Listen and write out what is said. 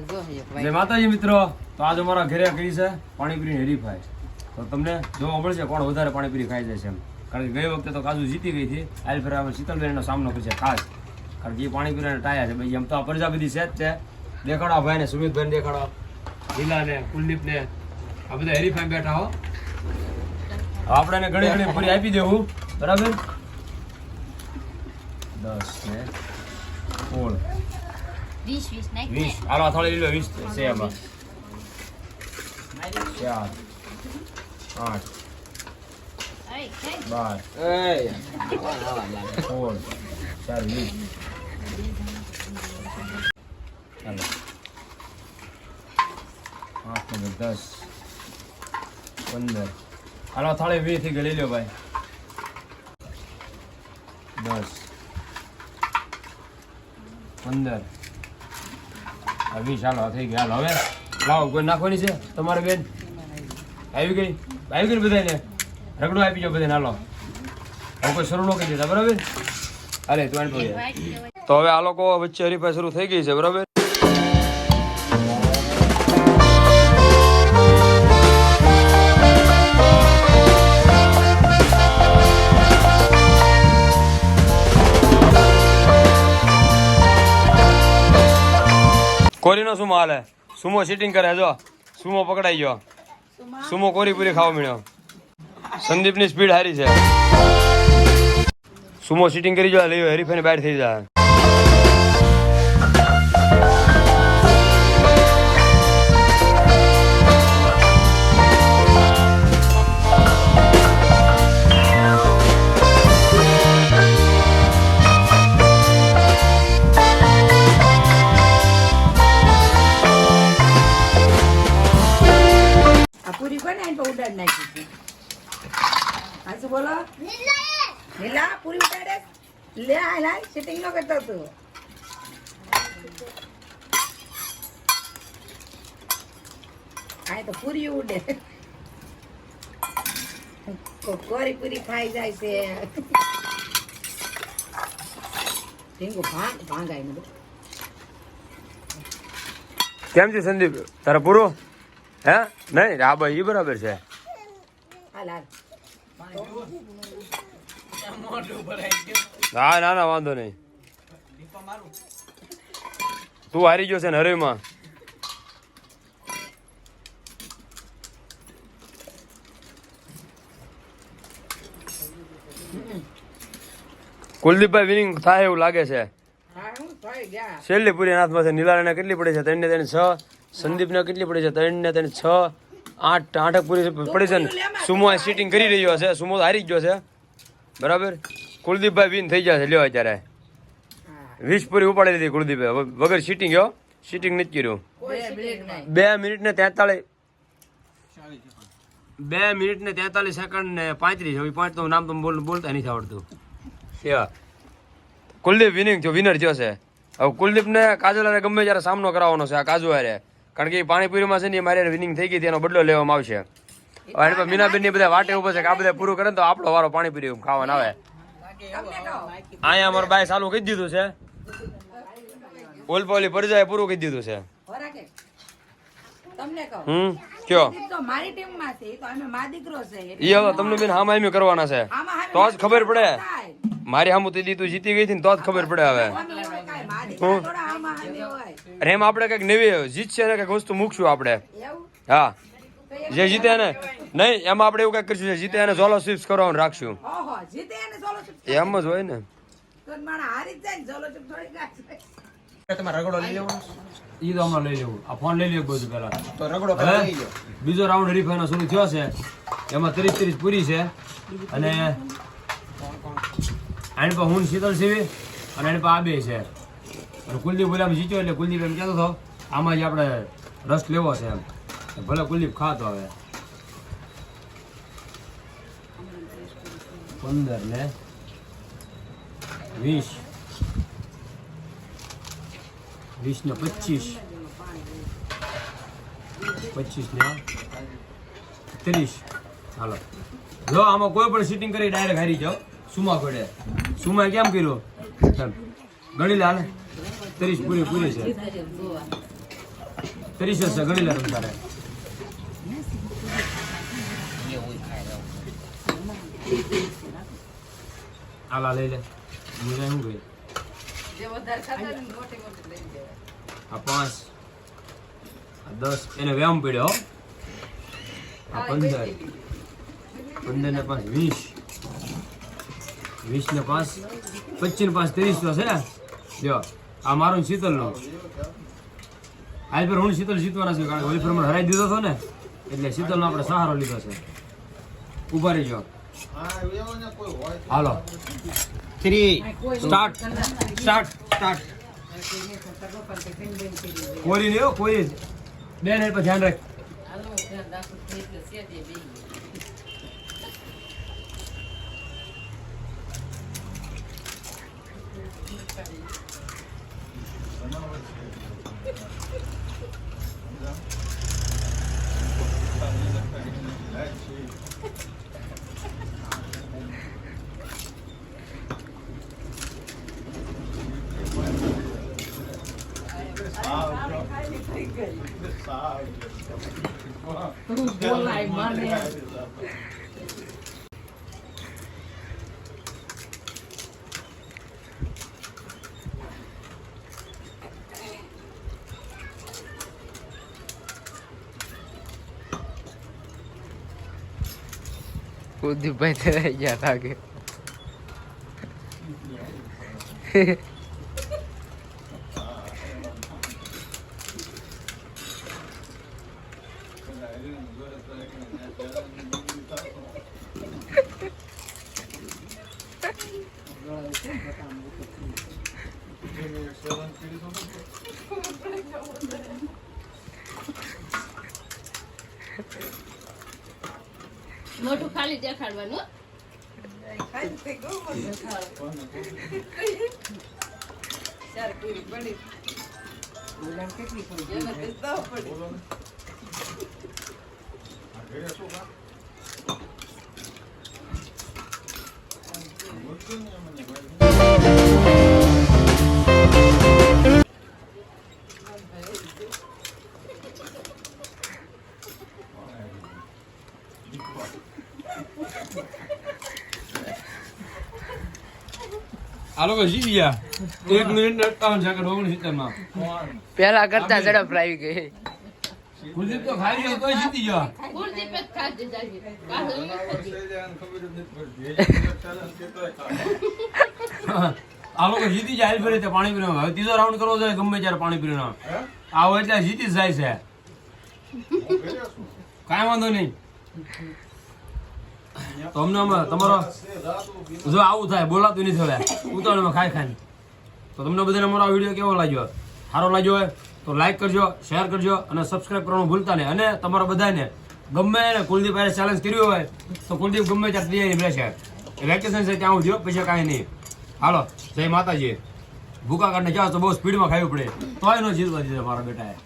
જય માતાજી મિત્રો, તો આજ અમારા ઘરે કરી છે પાણીપુરી હરીફાઈ તો તમને જોવા મળશે કોણ વધારે પાણીપુરી ખાઈ જાય છે એમ. કારણ કે ગઈ વખતે તો કાજુ જીતી ગઈ હતી. આલ ફેર અમે શીતલબેનનો સામનો કરશે ખાસ. કારણ કે એ પાણીપુરીના ટાયા છે. ભાઈ, એમ તો આ પ્રજાપતિ છે જ છે દેખાડો ભાઈને, સુમિતભાઈને દેખાડો. લીલાને, કુલદીપને. આ બધા હરીફાઈ બેઠા હો. આપણે એને ઘણી ઘણી પૂરી આપી દેવું. બરાબર? દસ ને સોળ. વીસ વીસ નાખ વીસ હાલો થોડી લીલો વીસ છે એમાં ચાર આઠ બાર. સોળ ચાર વીસ ચાલો આઠ ને દસ પંદર હાલો થાળી વીસથી ગળી લો ભાઈ દસ પંદર વીસ હાલો થઈ ગયા હવે. લાવો, કોઈ નાખવાની છે? તમારે બેન? આવી ગઈ? આવી ગઈ બધાને રગડો આપી જાઓ બધાને હાલો. હવે કોઈ શરૂ ન દેતા, બરાબર? અરે તું તો હવે આ લોકો વચ્ચે હરીફાઈ શરૂ થઈ ગઈ છે, બરાબર? કોરીનો સુમો હાલે સુમો સિટિંગ કરે જો. સુમો પકડાઈ ગયો. સુમો? કોરી પૂરી ખાવા મળ્યો સંદીપની સ્પીડ હારી છે. સુમો સિટિંગ કરી જો લઈ હરીફાઈને બહાર થઈ જાય લે આ સિટિંગ નો કરતો તું આ તો પૂરી ઉડે. કોરી પૂરી ખાઈ જાય છે. ઢીંગુ ભાંગ ભાંગાય ને કેમ છે સંદીપ? તારે પૂરું? હે? નહીં રા ભાઈ બરાબર છે. હાલ હાલ હા ના ના વાંધો નહીં. તું હારી ગયો છે ને હરેમાં કુલદીપભાઈ વિનિંગ થાય એવું લાગે છે. છેલ્લી પૂરી હાથમાં છે નીલાને કેટલી પડી છે? ત્રણ ને ત્રણ છ સંદીપને કેટલી પડી છે? ત્રણ ને ત્રણ છ આઠ આઠક પૂરી પડી છે ને. સુમો સીટિંગ કરી રહ્યો છે. સુમો હારી ગયો છે. બરાબર? કુલદીપભાઈ વિન થઈ જશે લ્યો અત્યારે. વીસ પૂરી ઉપાડી લીધી કુલદીપભાઈ વગર સીટિંગ ગયો સીટિંગ નથી કર્યું. બે મિનિટ ને તેતાળીસ બે મિનિટ ને તેતાલીસ સેકન્ડ ને પાંત્રીસ. હવે પાંચ તો નામ તો બોલ બોલતા નથી આવડતું. સેવા કુલદીપ વિનિંગ થયો વિનર થયો છે. હવે કુલદીપ ને કાજલ હારે ગમે ત્યારે સામનો કરાવવાનો છે આ કાજુ હારે. કારણ કે એ પાણીપુરીમાં છે ને એ મારે વિનિંગ થઈ ગઈ તેનો બદલો લેવામાં આવશે. હવે એની મીનાબેનની બધા વાટે ઊભો છે કે આ બધા પૂરું કરે ને તો આપણો વારો પાણીપુરી ખાવાનો આવે. અહીંયા અમારે બાય ચાલુ કહી દીધું છે. ઓલપોલી પરજાએ પૂરું કહી દીધું છે. હમ કયો? ઈ મારી ટીમમાં છે તો અમે મા દીકરો છે ઈ હવે તમને બેન હામાં એમ કરવાના છે. તો જ ખબર પડે. મારી હામું તે તું જીતી ગઈ હતી તો જ ખબર પડે હવે. અમે હોય કાંઈ મા દીકરા થોડા આમાં હામે હોય. અને એમ આપણે કંઈક નવી જીતશે ને કંઈક વસ્તુ મૂકશું આપણે. હા. જે જીતે એને નહીં એમાં આપણે એવું કઈ કરીશું જે જીતે એને ઝોલો સ્વીપ્સ કરવાનું રાખશું. એને એમ જ હોય ને. તો માણસ હારી જ જાય ને સોલો ચૂપ થોડી ગાય. તમારે રગડો લઈ લેવો. ઈ તો હમણાં લઈ લેવું. આ ફોન લઈ લેવું બધું પેલા તો રગડો પેલા બીજો રાઉન્ડ હરીફાઈનો શરૂ થયો છે. એમાં ત્રીસ ત્રીસ પૂરી છે. અને આની પર હું શીતલ સેવી અને એની પર આ બે છે. અને કુલદીપ બોલામાં જીત્યો એટલે કુલદીપ એમ કહેતો હતો આમાં જ આપણે રસ લેવો છે એમ. ભલે કુલદીપ ખાતો હવે. પંદર ને વીસ. વીસ ને પચીસ. પચીસ ને ત્રીસ. હાલો. જો આમાં કોઈ પણ સિટિંગ કરી ડાયરેક્ટ હારી જાઓ. સુમા ઘડે. સુમા કેમ કર્યું? ગણી લે હાલે. ત્રીસ પૂરી પૂરી છે. ત્રીસ હશે ગણી લે તમે તારે એવું ખાય રહ્યો. આલા લઈ લે. બીજા શું કહી? જે વધારે ખાતા ને મોટી મોટી લઈ દેવાય. આ પાંચ આ દસ એને વ્યામ પડ્યો હો. આ પંદર પંદર ને પાંચ વીસ. વીસ ને પાંચ પચીસ ને પાંચ ત્રીસ તો છે જો આ મારું શીતલ નો આજ પર હું શીતલ જીતવાના છે કારણ કે ઓલી ફરમાં હરાઈ દીધો હતો ને એટલે શીતલનો આપણે સહારો લીધો છે. ઊભા રહી જાઓ હાલો. થ્રી સ્ટાર્ટ સ્ટાર્ટ સ્ટાર્ટ કોઈ નહીં. કોઈ બેન પર ધ્યાન રાખ. હાલો, ધ્યાન રાખો, એટલે છે તે બેય. તું બોલાય મને કુલદીપભાઈ રહી ગયા લાગે. મોઢું ખાલી દેખાડવાનું કેટલી લોકો જીતી ગયા એક મિનિટ ને અઠાવન સેકન્ડ ઓગણીસ સિત્તેરમાં પેલા કરતા ઝડપ આવી ગઈ. કુલદીપ તો ખાઈ ગયો તોય જીતી ગયા. કુલદીપે જ ખાધી જાજી. કાઢો ઈ ખાધી. આ લોકો જીતી જાય ફરી તે પાણી પીવાનું હવે ત્રીજો રાઉન્ડ કરવો જોઈએ ગમે ત્યારે પાણી પીવાનું આવો એટલે જીતી જ જાય છે. કાંઈ વાંધો નહીં. તો અમને અમે તમારો જો આવું થાય, બોલાતું નથી હવે. ઉતાવળમાં ખાઈ ખાઈને. તો તમને બધાને અમારો આ વીડિયો કેવો લાગ્યો? સારો લાગ્યો હોય તો લાઈક કરજો શેર કરજો અને સબસ્ક્રાઈબ કરવાનું ભૂલતા નહીં. અને તમારા બધાને ગમે એને કુલદીપ ભાઈ ચેલેન્જ કર્યું હોય તો કુલદીપ ગમે ત્યાં તૈયારી રહેશે. વેકેશન છે ત્યાં આવજો પછી કાંઈ નહીં. હાલો, જય માતાજી. ભૂકા કાઢને જાઓ તો બહુ સ્પીડમાં ખાવી પડે. તોય ન જીતવા દીધા મારા બેટાએ.